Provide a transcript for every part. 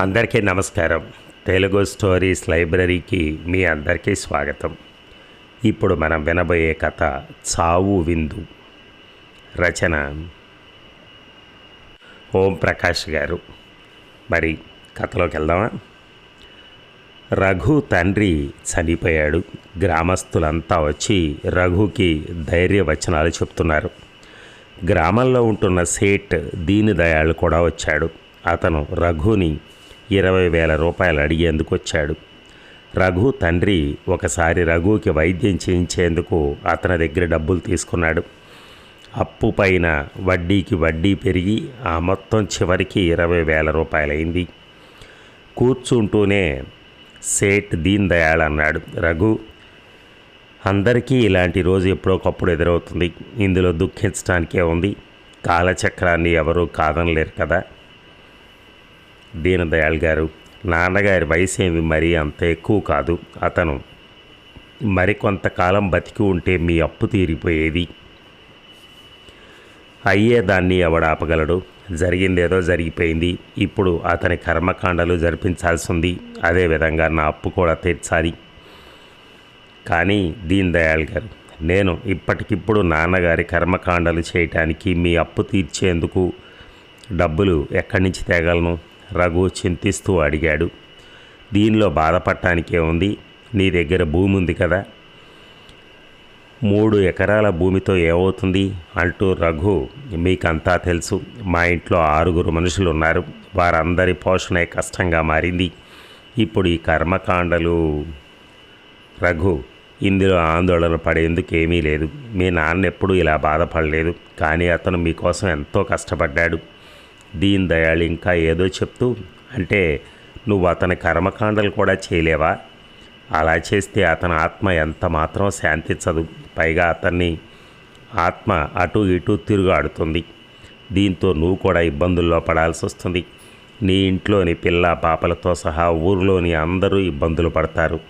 అందరికీ నమస్కారం. తెలుగు స్టోరీస్ లైబ్రరీకి మీ అందరికీ స్వాగతం. ఇప్పుడు మనం వినబోయే కథ చావు విందు. రచన ఓం ప్రకాష్ గారు. మరి కథలోకి వెళ్దామా? రఘు తండ్రి చనిపోయాడు. గ్రామస్తులంతా వచ్చి రఘుకి ధైర్యవచనాలు చెప్తున్నారు. గ్రామంలో ఉంటున్న సేట్ దీనిదయాళ్ కూడా వచ్చాడు. అతను రఘుని ఇరవై వేల రూపాయలు అడిగేందుకు వచ్చాడు. రఘు తండ్రి ఒకసారి రఘుకి వైద్యం చేయించేందుకు అతని దగ్గర డబ్బులు తీసుకున్నాడు. అప్పు పైన వడ్డీకి వడ్డీ పెరిగి ఆ మొత్తం చివరికి ఇరవై వేల రూపాయలైంది. కూర్చుంటూనే సేట్ దీన్ దయాళ్ అన్నాడు. రఘు అందరికీ ఇలాంటి రోజు ఎప్పుడోకప్పుడు ఎదురవుతుంది. ఇందులో దుఃఖించడానికే ఉంది. కాలచక్రాన్ని ఎవరూ కాదనలేరు కదా. దీనదయాళ్ గారు నాన్నగారి వయసు ఏమి మరీ అంత ఎక్కువ కాదు. అతను మరికొంతకాలం బతికి ఉంటే మీ అప్పు తీరిపోయేది. అయ్యేదాన్ని ఎవడాపగలడు జరిగిందేదో జరిగిపోయింది. ఇప్పుడు అతని కర్మకాండలు జరిపించాల్సి ఉంది అదేవిధంగా నా అప్పు కూడా తీర్చాలి. కానీ దీన్ దయాళ్ గారు నేను ఇప్పటికిప్పుడు నాన్నగారి కర్మకాండలు చేయటానికి మీ అప్పు తీర్చేందుకు డబ్బులు ఎక్కడి నుంచి తేగలను? రఘు చింతిస్తూ అడిగాడు. దీనిలో బాధపడటానికే ఉంది. నీ దగ్గర భూమి ఉంది కదా. మూడు ఎకరాల భూమితో ఏమవుతుంది? అంటూ రఘు మీకంతా తెలుసు. మా ఇంట్లో ఆరుగురు మనుషులు ఉన్నారు వారందరి పోషణే కష్టంగా మారింది. ఇప్పుడు ఈ కర్మకాండలు రఘు ఇందులో ఆందోళన పడేందుకు ఏమీ లేదు. మీ నాన్న ఎప్పుడూ ఇలా బాధపడలేదు. కానీ అతను మీకోసం ఎంతో కష్టపడ్డాడు. దీన్ దయాళ్ ఇంకా ఏదో చెప్తూ అంటే నువ్వు అతని కర్మకాండలు కూడా చేయలేవా? అలా చేస్తే అతని ఆత్మ ఎంత మాత్రం శాంతించదు పైగా అతన్ని ఆత్మ అటు ఇటు తిరుగాడుతుంది. దీంతో నువ్వు కూడా ఇబ్బందుల్లో పడాల్సి వస్తుంది. నీ ఇంట్లోని పిల్ల పాపలతో సహా ఊరిలోని అందరూ ఇబ్బందులు పడతారు.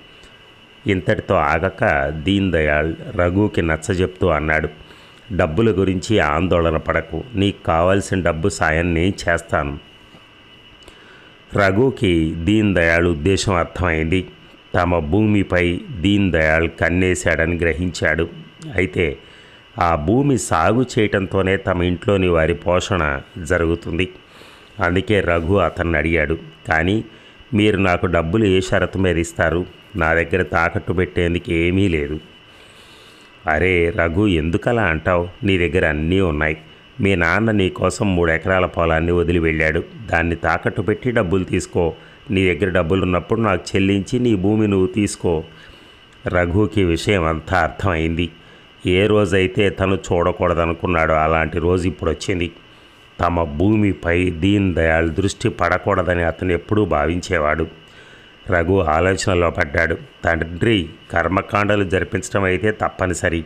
ఇంతటితో ఆగక దీన్ దయాళ్ రఘుకి నచ్చజెప్తూ అన్నాడు. డబ్బుల గురించి ఆందోళన పడకు. నీకు కావాల్సిన డబ్బు సాయం నేను చేస్తాను. రఘుకి దీన్ దయాళ్ ఉద్దేశం అర్థమైంది. తమ భూమిపై దీన్ దయాళ్ కన్నేశాడని గ్రహించాడు. అయితే ఆ భూమి సాగు చేయటంతోనే తమ ఇంట్లోని వారి పోషణ జరుగుతుంది. అందుకే రఘు అతన్ని అడిగాడు. కానీ మీరు నాకు డబ్బులు ఏ షరతు మీద ఇస్తారు? నా దగ్గర తాకట్టు పెట్టేందుకు ఏమీ లేదు. అరే రఘు ఎందుకలా అంటావు? నీ దగ్గర అన్నీ ఉన్నాయి. మీ నాన్న నీ కోసం మూడు ఎకరాల పొలాన్ని వదిలి వెళ్ళాడు. దాన్ని తాకట్టు పెట్టి డబ్బులు తీసుకో. నీ దగ్గర డబ్బులు ఉన్నప్పుడు నాకు చెల్లించి నీ భూమి నువ్వు తీసుకో. రఘుకి విషయం అంతా అర్థమైంది. ఏ రోజైతే తను చూడకూడదనుకున్నాడో అలాంటి రోజు ఇప్పుడు వచ్చింది తమ భూమిపై దీన్ దయాళ్ దృష్టి పడకూడదని అతను ఎప్పుడూ భావించేవాడు. రఘు ఆలోచనలో పడ్డాడు. తండ్రి కర్మకాండలు జరిపించడం అయితే తప్పనిసరి.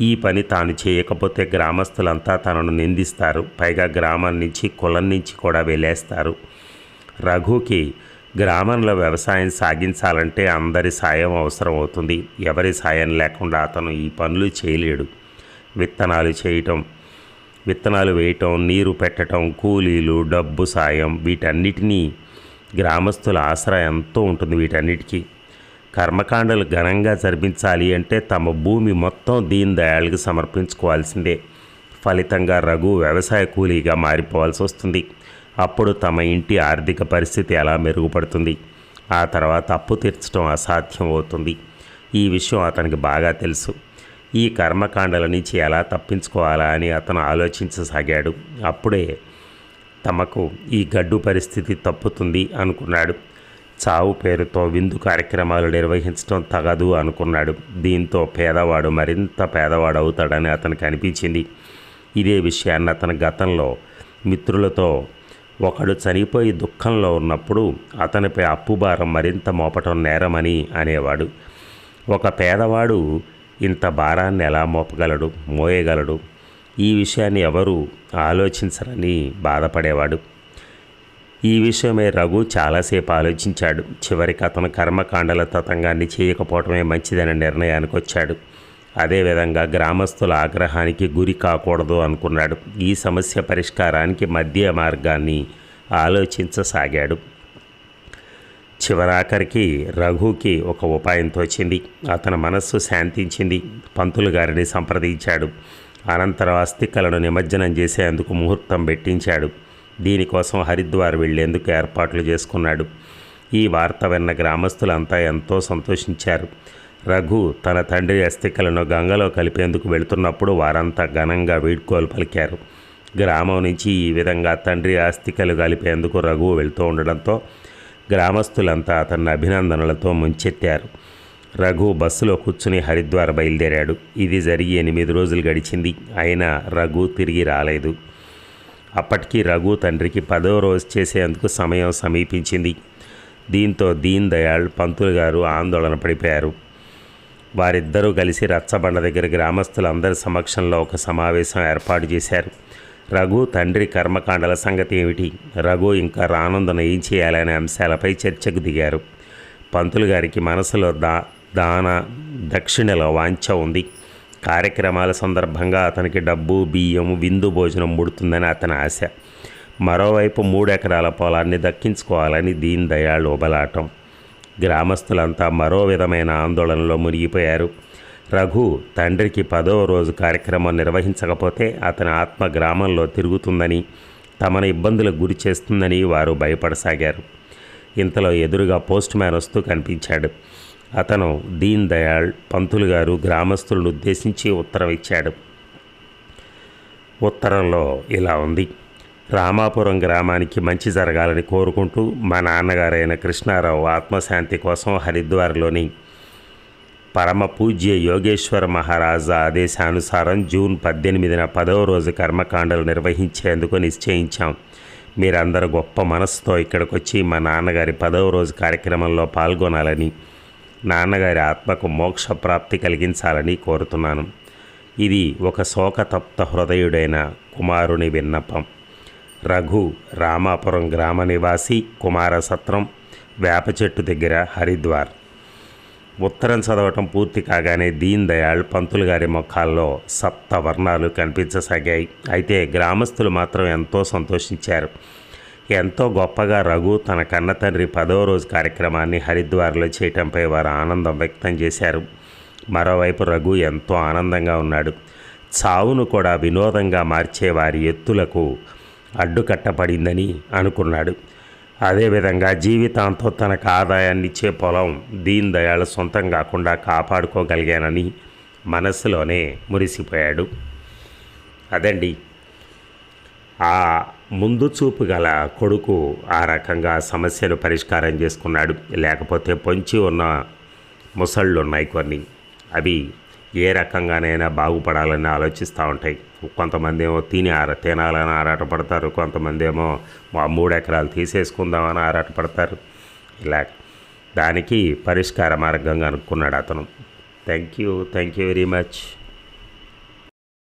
ఈ పని తాను చేయకపోతే గ్రామస్తులంతా తనను నిందిస్తారు. పైగా గ్రామం నుంచి కులం నుంచి కూడా వెళ్ళేస్తారు రఘుకి గ్రామంలో వ్యవసాయం సాగించాలంటే అందరి సాయం అవసరం అవుతుంది. ఎవరి సాయం లేకుండా అతను ఈ పనులు చేయలేడు. విత్తనాలు చేయటం విత్తనాలు వేయటం నీరు పెట్టడం కూలీలు డబ్బు సాయం వీటన్నిటినీ గ్రామస్తుల ఆసరా ఎంతో ఉంటుంది వీటన్నిటికీ. కర్మకాండలు ఘనంగా జరిపించాలి అంటే తమ భూమి మొత్తం దీన్ దయాళ్కి సమర్పించుకోవాల్సిందే. ఫలితంగా రఘు వ్యవసాయ కూలీగా మారిపోవాల్సి వస్తుంది. అప్పుడు తమ ఇంటి ఆర్థిక పరిస్థితి ఎలా మెరుగుపడుతుంది? ఆ తర్వాత అప్పు తీర్చడం అసాధ్యం అవుతుంది. ఈ విషయం అతనికి బాగా తెలుసు. ఈ కర్మకాండల నుంచి ఎలా తప్పించుకోవాలా అని అతను ఆలోచించసాగాడు. అప్పుడే తమకు ఈ గడ్డు పరిస్థితి తప్పుతుంది అనుకున్నాడు. చావు పేరుతో విందు కార్యక్రమాలు నిర్వహించడం తగదు అనుకున్నాడు. దీంతో పేదవాడు మరింత పేదవాడు అవుతాడని అతనికి అనిపించింది. ఇదే విషయాన్ని అతని గతంలో మిత్రులతో ఒకడు చనిపోయి దుఃఖంలో ఉన్నప్పుడు అతనిపై అప్పుభారం మరింత మోపటం నేరమని అనేవాడు. ఒక పేదవాడు ఇంత భారాన్ని ఎలా మోపగలడు మోయగలడు? ఈ విషయాన్ని ఎవరు ఆలోచించరని బాధపడేవాడు. ఈ విషయమే రఘు చాలాసేపు ఆలోచించాడు. చివరికి అతను కర్మకాండల తతంగాన్ని చేయకపోవటమే మంచిదనే నిర్ణయానికి వచ్చాడు. అదేవిధంగా గ్రామస్తుల ఆగ్రహానికి గురి కాకూడదు అనుకున్నాడు. ఈ సమస్య పరిష్కారానికి మధ్య మార్గాన్ని ఆలోచించసాగాడు. చివరాఖరికి రఘుకి ఒక ఉపాయం తోచింది. అతని మనస్సు శాంతించింది. పంతులు గారిని సంప్రదించాడు. అనంతరం అస్థికలను నిమజ్జనం చేసేందుకు ముహూర్తం పెట్టించాడు. దీనికోసం హరిద్వార్ వెళ్ళేందుకు ఏర్పాట్లు చేసుకున్నాడు. ఈ వార్త విన్న గ్రామస్తులంతా ఎంతో సంతోషించారు. రఘు తన తండ్రి అస్థికలను గంగలో కలిపేందుకు వెళుతున్నప్పుడు వారంతా ఘనంగా వీడ్కోలు పలికారు. గ్రామం నుంచి ఈ విధంగా తండ్రి ఆస్తికలు కలిపేందుకు రఘు వెళుతూ ఉండడంతో గ్రామస్తులంతా అతన్ని అభినందనలతో ముంచెత్తారు. రఘు బస్సులో కూర్చుని హరిద్వార్ బయలుదేరాడు. ఇది జరిగి ఎనిమిది రోజులు గడిచింది. అయినా రఘు తిరిగి రాలేదు. అప్పటికీ రఘు తండ్రికి పదవ రోజు చేసేందుకు సమయం సమీపించింది. దీంతో దీన్ దయాళ్ పంతులు గారు ఆందోళన పడిపోయారు. వారిద్దరూ కలిసి రచ్చబండ దగ్గర గ్రామస్తులందరి సమక్షంలో ఒక సమావేశం ఏర్పాటు చేశారు. రఘు తండ్రి కర్మకాండల సంగతి ఏమిటి? రఘు ఇంకా రానందున ఏం చేయాలనే అంశాలపై చర్చకు దిగారు. పంతులు గారికి మనసులో దా దాన దక్షిణలో వాంఛ ఉంది. కార్యక్రమాల సందర్భంగా అతనికి డబ్బు బియ్యం విందు భోజనం ముడుతుందని అతని ఆశ. మరోవైపు మూడు ఎకరాల పొలాన్ని దక్కించుకోవాలని దీన్ దయాళ్ ఉబలాటం గ్రామస్తులంతా మరో విధమైన ఆందోళనలో మునిగిపోయారు. రఘు తండ్రికి పదవ రోజు కార్యక్రమం నిర్వహించకపోతే అతని ఆత్మ గ్రామంలో తిరుగుతుందని తమను ఇబ్బందులకు గురి చేస్తుందని వారు భయపడసాగారు. ఇంతలో ఎదురుగా పోస్ట్ మ్యాన్ వస్తూ కనిపించాడు. అతను దీన్ దయాళ్ పంతులు గారు గ్రామస్తులను ఉద్దేశించి ఉత్తరం ఇచ్చాడు. ఉత్తరంలో ఇలా ఉంది. రామాపురం గ్రామానికి మంచి జరగాలని కోరుకుంటూ మా నాన్నగారైన కృష్ణారావు ఆత్మశాంతి కోసం హరిద్వార్లోని పరమ పూజ్య యోగేశ్వర మహారాజా ఆదేశానుసారం జూన్ పద్దెనిమిదిన పదవ రోజు కర్మకాండలు నిర్వహించేందుకు నిశ్చయించాం. మీరందరూ గొప్ప మనస్సుతో ఇక్కడికి వచ్చి మా నాన్నగారి పదవ రోజు కార్యక్రమంలో పాల్గొనాలని నాన్నగారి ఆత్మకు మోక్ష ప్రాప్తి కలిగించాలని కోరుతున్నాను. ఇది ఒక శోకతప్త హృదయుడైన కుమారుని విన్నపం. రఘు రామాపురం గ్రామ నివాసి కుమారసత్రం వేప చెట్టు దగ్గర హరిద్వార్. ఉత్తరం చదవటం పూర్తి కాగానే దీన్ దయాళ్ పంతులు గారి ముఖాల్లో సప్త వర్ణాలు కనిపించసాగాయి. అయితే గ్రామస్తులు మాత్రం ఎంతో సంతోషించారు. ఎంతో గొప్పగా రఘు తన కన్న తండ్రి పదవ రోజు కార్యక్రమాన్ని హరిద్వార్లో చేయటంపై వారు ఆనందం వ్యక్తం చేశారు. మరోవైపు రఘు ఎంతో ఆనందంగా ఉన్నాడు. చావును కూడా వినోదంగా మార్చే వారి ఎత్తులకు అడ్డుకట్టపడిందని అనుకున్నాడు. అదేవిధంగా జీవితాంతం తనకు ఆదాయాన్నిచ్చే పొలం దీన్ దయాళ సొంతం కాకుండా కాపాడుకోగలిగానని మనస్సులోనే మురిసిపోయాడు. అదండి. ఆ ముందు చూపు గల కొడుకు ఆ రకంగా సమస్యను పరిష్కారం చేసుకున్నాడు. లేకపోతే పొంచి ఉన్న ముసళ్ళు ఉన్నాయి కొన్ని. అవి ఏ రకంగానైనా బాగుపడాలని ఆలోచిస్తూ ఉంటాయి. కొంతమంది ఏమో తిని ఆర తినాలని ఆరాటపడతారు. కొంతమంది ఏమో మా మూడు ఎకరాలు తీసేసుకుందామని ఆరాటపడతారు. ఇలా దానికి పరిష్కార మార్గంగా కనుక్కున్నాడు అతను. Thank you. Thank you very much.